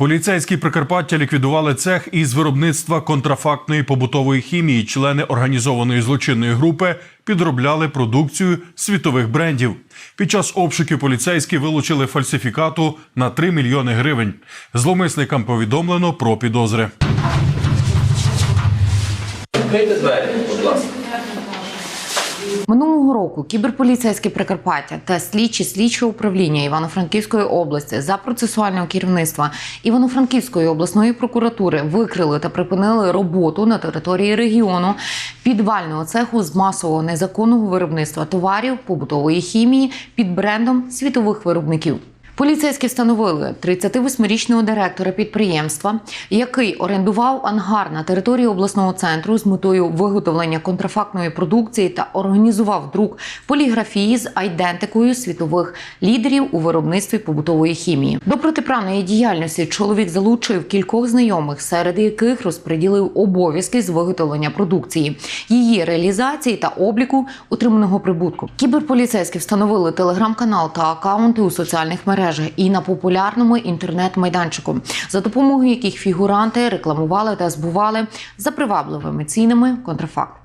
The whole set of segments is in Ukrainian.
Поліцейські Прикарпаття ліквідували цех із виробництва контрафактної побутової хімії. Члени організованої злочинної групи підробляли продукцію світових брендів. Під час обшуків поліцейські вилучили фальсифікату на 3 мільйони гривень. Зловмисникам повідомлено про підозри. Відкрийте двері, будь ласка. Минулого року кіберполіцейське Прикарпаття та слідчі слідчого управління Івано-Франківської області за процесуального керівництва Івано-Франківської обласної прокуратури викрили та припинили роботу на території регіону підвального цеху з масового незаконного виробництва товарів побутової хімії під брендом світових виробників. Поліцейські встановили 38-річного директора підприємства, який орендував ангар на території обласного центру з метою виготовлення контрафактної продукції та організував друк поліграфії з айдентикою світових лідерів у виробництві побутової хімії. До протиправної діяльності чоловік залучив кількох знайомих, серед яких розподілив обов'язки з виготовлення продукції, її реалізації та обліку отриманого прибутку. Кіберполіцейські встановили телеграм-канал та акаунти у соціальних мережах і на популярному інтернет-майданчику, за допомогою яких фігуранти рекламували та збували за привабливими цінами контрафакт.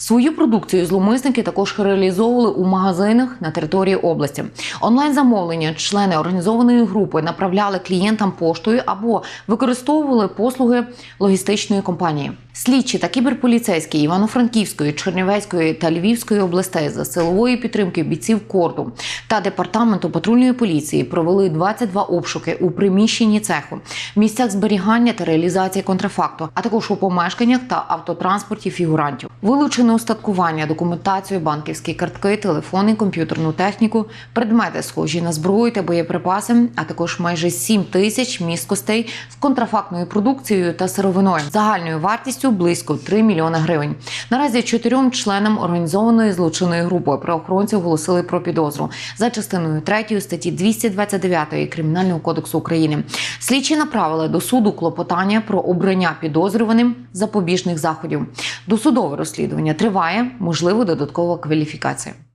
Свою продукцію зловмисники також реалізовували у магазинах на території області. Онлайн замовлення члени організованої групи направляли клієнтам поштою або використовували послуги логістичної компанії. Слідчі та кіберполіцейські Івано-Франківської, Чернівецької та Львівської областей за силової підтримки бійців корду та департаменту патрульної поліції провели 22 обшуки у приміщенні цеху, місцях зберігання та реалізації контрафакту, а також у помешканнях та автотранспорті фігурантів. Вилучено устаткування, документацію, банківські картки, телефони, комп'ютерну техніку, предмети схожі на зброю та боєприпаси, а також майже 7 тисяч місткостей з контрафактною продукцією та сировиною загальною вартістю близько 3 мільйони гривень. Наразі чотирьом членам організованої злочинної групи правоохоронці оголосили про підозру за частиною 3 статті 229 Кримінального кодексу України. Слідчі направили до суду клопотання про обрання підозрюваним запобіжних заходів. Досудове розслідування триває, можливо, додаткова кваліфікація.